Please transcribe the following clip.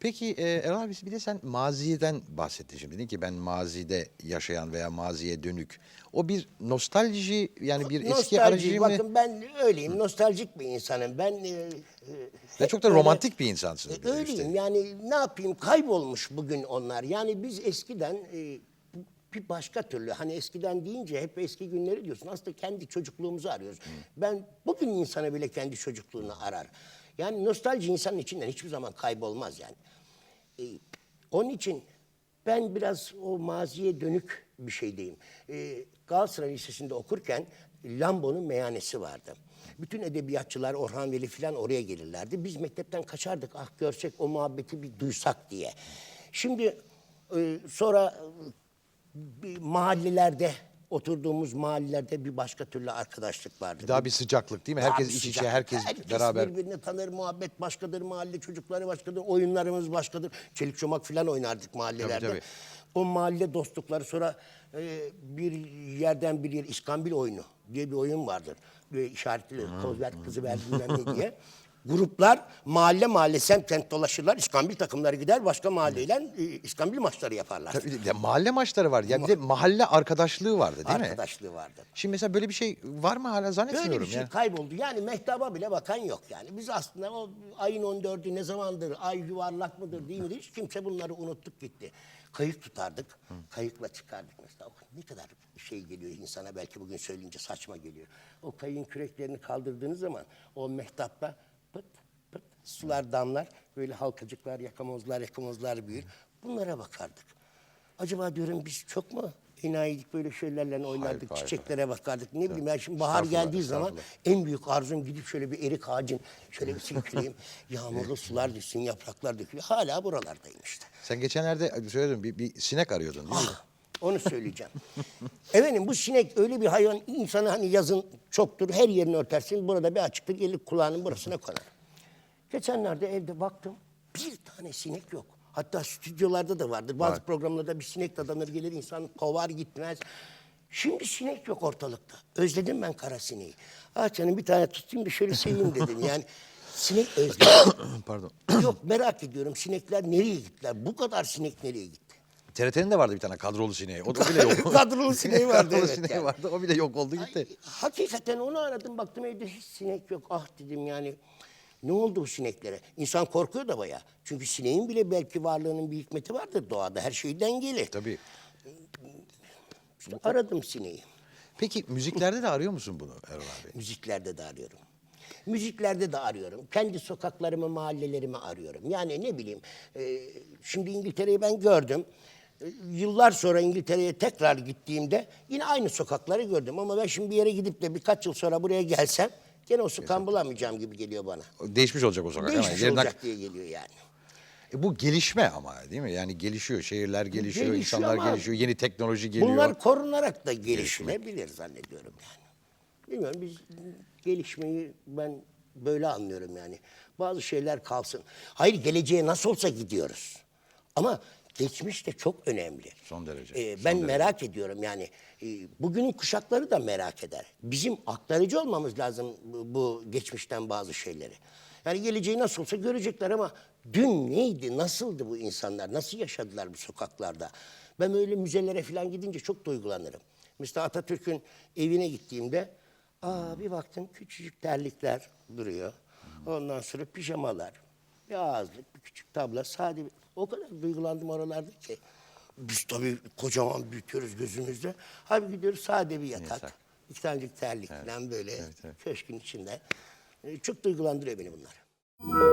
Peki e, Erol abi bir de sen maziden bahsettin şimdi. Dedin ki ben mazide yaşayan veya maziye dönük. O bir nostalji yani bir eski Nostalji, aracı mı? bakın ben öyleyim, nostaljik bir insanım. Ben e, e, hep çok da romantik bir insansın. bir de Öyleyim üstelik. yani ne yapayım kaybolmuş bugün onlar. Yani biz eskiden e, bir başka türlü hani eskiden deyince hep eski günleri diyorsun. Aslında kendi çocukluğumuzu arıyoruz. Ben bugün insanı bile kendi çocukluğunu arar. Yani nostalji insanın içinden hiçbir zaman kaybolmaz yani. E, onun için ben biraz o maziye dönük bir şeydeyim. E, Galatasaray Lisesi'nde okurken Lambo'nun meyhanesi vardı. Bütün edebiyatçılar, Orhan Veli falan oraya gelirlerdi. Biz mektepten kaçardık ah görsek o muhabbeti bir duysak diye. Şimdi e, sonra e, mahallelerde oturduğumuz mahallelerde bir başka türlü arkadaşlık vardı. Daha bir sıcaklık değil mi? Herkes Abi iç içe, sıcak. herkes, beraber. birbirini tanır, muhabbet başkadır, mahalle çocukları başkadır, oyunlarımız başkadır. Çelik çomak falan oynardık mahallelerde. Tabii, tabii. O mahalle dostlukları sonra e, bir yerden bir yer İskambil oyunu diye bir oyun vardır. Böyle işaretli, koz ver, kızı ver bilmem ne diye. Gruplar mahalle mahalle semt semt dolaşırlar. İskambil takımları gider başka mahalleyle e, İskambil maçları yaparlar. Tabii bir de mahalle maçları var. Ya bir de mahalle arkadaşlığı vardı değil mi? Arkadaşlığı vardır. Şimdi mesela böyle bir şey var mı hala zannetmiyorum Böyle bir şey ya. kayboldu. Yani mehtaba bile bakan yok yani. Biz aslında o ayın 14'ü ne zamandır, ay yuvarlak mıdır değil mi hiç kimse bunları unuttuk gitti. Kayık tutardık, kayıkla çıkardık mesela. O ne kadar şey geliyor insana belki bugün söyleyince saçma geliyor. O kayığın küreklerini kaldırdığınız zaman o mehtapta pıt pıt sular damlar. Böyle halkacıklar, yakamozlar, yakamozlar büyür. Bunlara bakardık. Acaba diyorum biz çok mu enayiydik böyle şeylerle oynardık, hayır, çiçeklere bakardık. Ne bileyim ben şimdi bahar geldiği zaman en büyük arzum gidip şöyle bir erik ağacın şöyle bir silkeleyeyim. Yağmurlu sular düşsün, yapraklar dökülüyor. Hala buralardayım işte. Sen geçenlerde söyledin bir, bir sinek arıyordun değil mi? Ah, onu söyleyeceğim. Efendim bu sinek öyle bir hayvan insanı hani yazın çoktur her yerini örtersin. Burada bir açıklık gelir kulağının burasına konar. Geçenlerde evde baktım bir tane sinek yok. Hatta stüdyolarda da vardır. Bazı Var. programlarda bir sinek dadanır gelir insan kovar gitmez. Şimdi sinek yok ortalıkta. Özledim ben kara sineği. Ah canım bir tane tutayım da şöyle seveyim dedim. Yani sinek özledim. Pardon. yok merak ediyorum sinekler nereye gittiler? Bu kadar sinek nereye gitti? TRT'nin de vardı bir tane kadrolu sineği. O da o bile yok. Kadrolu sineği vardı, Kadrolu evet sineği yani. vardı. O bile yok oldu gitti. Ay, hakikaten onu aradım baktım evde hiç sinek yok. Ah dedim yani ne oldu bu sineklere? İnsan korkuyor da baya. Çünkü sineğin bile belki varlığının bir hikmeti vardır doğada. Her şey dengeli. Tabii. İşte aradım sineği. Peki müziklerde de arıyor musun bunu Erol abi? Müziklerde de arıyorum. Müziklerde de arıyorum. Kendi sokaklarımı, mahallelerimi arıyorum. Yani ne bileyim, e, şimdi İngiltere'yi ben gördüm. Yıllar sonra İngiltere'ye tekrar gittiğimde yine aynı sokakları gördüm. Ama ben şimdi bir yere gidip de birkaç yıl sonra buraya gelsem gene o sokağı bulamayacağım gibi geliyor bana. Değişmiş olacak o sokak. Değişmiş Yerinden- olacak diye geliyor yani. E bu gelişme ama değil mi? Yani gelişiyor. Şehirler gelişiyor, Gelişiyor insanlar ama gelişiyor, yeni teknoloji geliyor. Bunlar korunarak da gelişilebilir zannediyorum yani. Bilmiyorum biz gelişmeyi ben böyle anlıyorum yani. Bazı şeyler kalsın. Hayır geleceğe nasıl olsa gidiyoruz. Ama geçmiş de çok önemli. Son derece, Ee, son ben derece. merak ediyorum yani. e, bugünün kuşakları da merak eder. Bizim aktarıcı olmamız lazım bu, bu geçmişten bazı şeyleri. Yani geleceği nasıl olsa görecekler ama dün neydi, nasıldı bu insanlar, nasıl yaşadılar bu sokaklarda? Ben öyle müzelere falan gidince çok duygulanırım. Mesela Atatürk'ün evine gittiğimde aa bir baktım küçücük terlikler duruyor. Ondan sonra pijamalar, bir ağızlık, bir küçük tabla, sade bir... O kadar duygulandım oralarda ki. Biz tabii kocaman büyütüyoruz gözümüzde. Abi gidiyoruz sade bir yatak. Yatak. iki tanecik terlik falan böyle evet, evet. köşkün içinde. Ee, Çok duygulandırıyor beni bunlar.